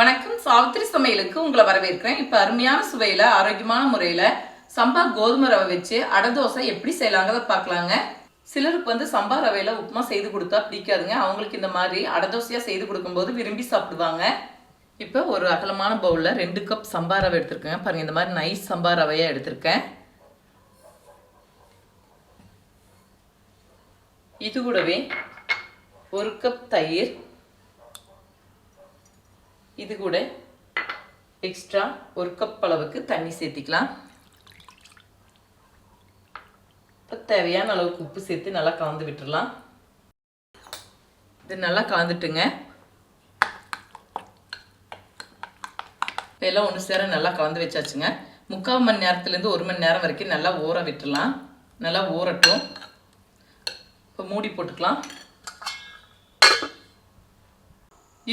வணக்கம். சாவித்திரி சமையலுக்கு உங்களை வரவேற்கிறேன். இப்போ அருமையான சுவையில் ஆரோக்கியமான முறையில் சம்பா கோதுமை ரவை வச்சு அடை தோசை எப்படி செய்யலாங்கிறத பார்க்கலாங்க. சிலருக்கு வந்து சம்பா ரவையில் உப்புமா செய்து கொடுத்தா பிடிக்காதுங்க. அவங்களுக்கு இந்த மாதிரி அடை தோசையாக செய்து கொடுக்கும்போது விரும்பி சாப்பிடுவாங்க. இப்போ ஒரு அகலமான பவுலில் ரெண்டு கப் சம்பா ரவை எடுத்திருக்கேன் பாருங்கள் இந்த மாதிரி நைஸ் சம்பா ரவையாக எடுத்திருக்கேன். இது கூடவே ஒரு கப் தயிர் இது கூட எக்ஸ்ட்ரா ஒரு கப் அளவுக்கு தண்ணி சேர்த்திக்கலாம். இப்போ தேவையான அளவுக்கு உப்பு சேர்த்து நல்லா கலந்து விட்டுறலாம். இது நல்லா கலந்துட்டுங்க. எல்லாம் ஒன்று சேர நல்லா கலந்து வச்சாச்சுங்க. முக்கால் மணி நேரத்துலேருந்து ஒரு மணி நேரம் வரைக்கும் நல்லா ஊற விட்டுடலாம் நல்லா ஊறட்டும். இப்போ மூடி போட்டுக்கலாம்.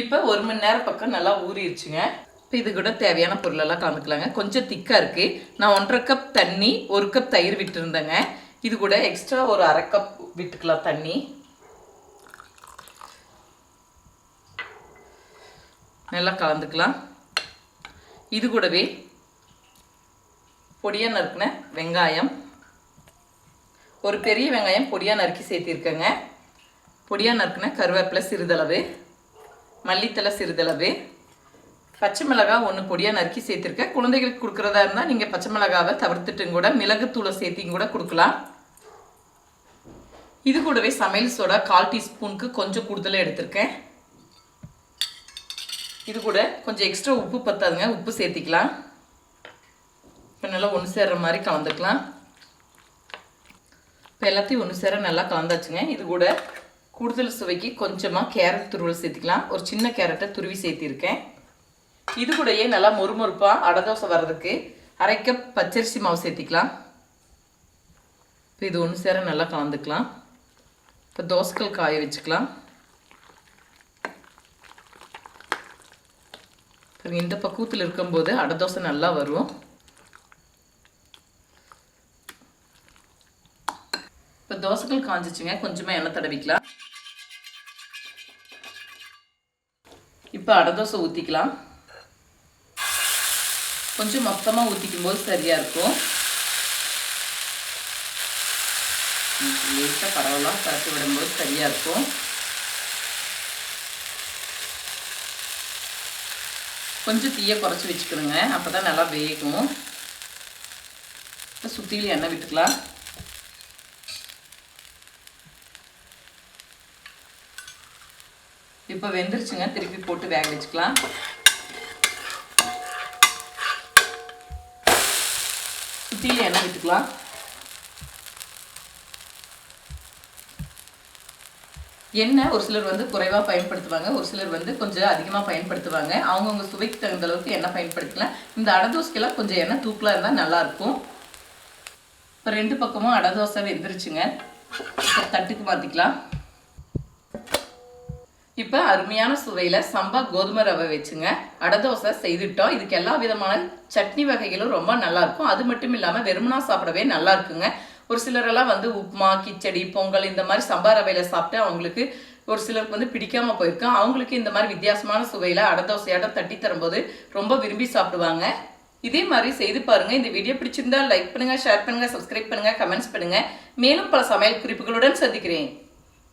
இப்போ ஒரு மணி நேரம் பக்கம் நல்லா ஊறிடுச்சுங்க. இப்போ இது கூட தேவையான பொருளெல்லாம் கலந்துக்கலாங்க. கொஞ்சம் திக்காக இருக்குது நான் ஒன்றரை கப் தண்ணி ஒரு கப் தயிர் விட்டுருந்தேங்க. இது கூட எக்ஸ்ட்ரா ஒரு அரை கப் விட்டுக்கலாம் தண்ணி. நல்லா கலந்துக்கலாம். இது கூடவே பொடியாக நறுக்கின வெங்காயம். ஒரு பெரிய வெங்காயம் பொடியாக நறுக்கி சேர்த்திருக்கேங்க. பொடியாக நறுக்கின கருவேப்பிலை சிறிதளவு. மல்லித்தலை சிறிதளவு. பச்சை மிளகாய் ஒன்று பொடியாக நறுக்கி சேர்த்துருக்கேன் குழந்தைகளுக்கு கொடுக்குறதா இருந்தால் நீங்கள் பச்சை மிளகாவை தவிர்த்துட்டும் கூட மிளகுத்தூளை சேர்த்தியும் கூட கொடுக்கலாம். இது கூடவே சமையல் சோடா கால் டீஸ்பூனுக்கு கொஞ்சம் கூடுதலாக எடுத்திருக்கேன். இது கூட கொஞ்சம் எக்ஸ்ட்ரா உப்பு பத்தாதுங்க. உப்பு சேர்த்திக்கலாம். இப்போ நல்லா ஒன்று சேர்ற மாதிரி கலந்துக்கலாம். இப்போ எல்லாத்தையும் ஒன்று சேர நல்லா கலந்தாச்சுங்க. இது கூட கூடுதல் சுவைக்கு கொஞ்சமாக கேரட் துருவல் சேர்த்துக்கலாம். ஒரு சின்ன கேரட்டை துருவி சேர்த்திருக்கேன். இது கூடயே நல்லா மொறுமொறுப்பாக அடை தோசை வர்றதுக்கு அரை கப் பச்சரிசி மாவு சேர்த்திக்கலாம். இப்போ இது ஒன்று சேர நல்லா கலந்துக்கலாம். இப்போ தோசைகள் காய வச்சுக்கலாம். இந்த பக்குவத்தில் இருக்கும்போது அடை தோசை நல்லா வரும். இப்போ தோசைகள் காஞ்சிச்சுங்க. கொஞ்சமாக எண்ணெய் தடவிக்கலாம். இப்போ அடை தோசை ஊற்றிக்கலாம் கொஞ்சம் மொத்தமாக ஊற்றிக்கும் போது சரியாக இருக்கும் லேட்டாக பரவலாம் பரப்பி விடும்போது சரியாக இருக்கும். கொஞ்சம் தீயை குறைச்சி வச்சுக்கணுங்க. அப்போ தான் நல்லா வேகும். இப்போ சுற்றிலும் எண்ணெய் விட்டுக்கலாம். இப்போ வெந்துருச்சுங்க. திருப்பி போட்டு வேக வச்சுக்கலாம். சுற்றியில் எண்ணெய் விட்டுக்கலாம். எண்ணெய் ஒரு சிலர் வந்து குறைவாக பயன்படுத்துவாங்க. ஒரு சிலர் வந்து கொஞ்சம் அதிகமாக பயன்படுத்துவாங்க. அவங்கவுங்க சுவைக்கு தகுந்த அளவுக்கு எண்ணெய் பயன்படுத்தலாம் இந்த அடை தோசைக்கெல்லாம் கொஞ்சம் எண்ணெய் தூக்கலாக இருந்தால் நல்லாயிருக்கும் இப்போ ரெண்டு பக்கமும் அடை தோசை வெந்துருச்சுங்க. தட்டுக்கு மாற்றிக்கலாம் இப்போ அருமையான சுவையில் சம்பா கோதுமை ரவை வச்சுங்க. அடை தோசை செய்துட்டோம். இதுக்கு எல்லா விதமான சட்னி வகைகளும் ரொம்ப நல்லாயிருக்கும் அது மட்டும் இல்லாமல் வெறுமனா சாப்பிடவே நல்லா இருக்குங்க. ஒரு சிலரெல்லாம் வந்து உப்புமா கிச்சடி பொங்கல் இந்த மாதிரி சம்பா ரவையில் சாப்பிட்டு அவங்களுக்கு ஒரு சிலருக்கு வந்து பிடிக்காம போயிருக்கோம். அவங்களுக்கு இந்த மாதிரி வித்தியாசமான சுவையில் அடை தட்டி தரும்போது ரொம்ப விரும்பி சாப்பிடுவாங்க. இதே மாதிரி செய்து பாருங்க. இந்த வீடியோ பிடிச்சிருந்தா லைக் பண்ணுங்க ஷேர் பண்ணுங்க சப்ஸ்கிரைப் பண்ணுங்க கமெண்ட்ஸ் பண்ணுங்க. மேலும் பல சமையல் குறிப்புகளுடன் சந்திக்கிறேன்.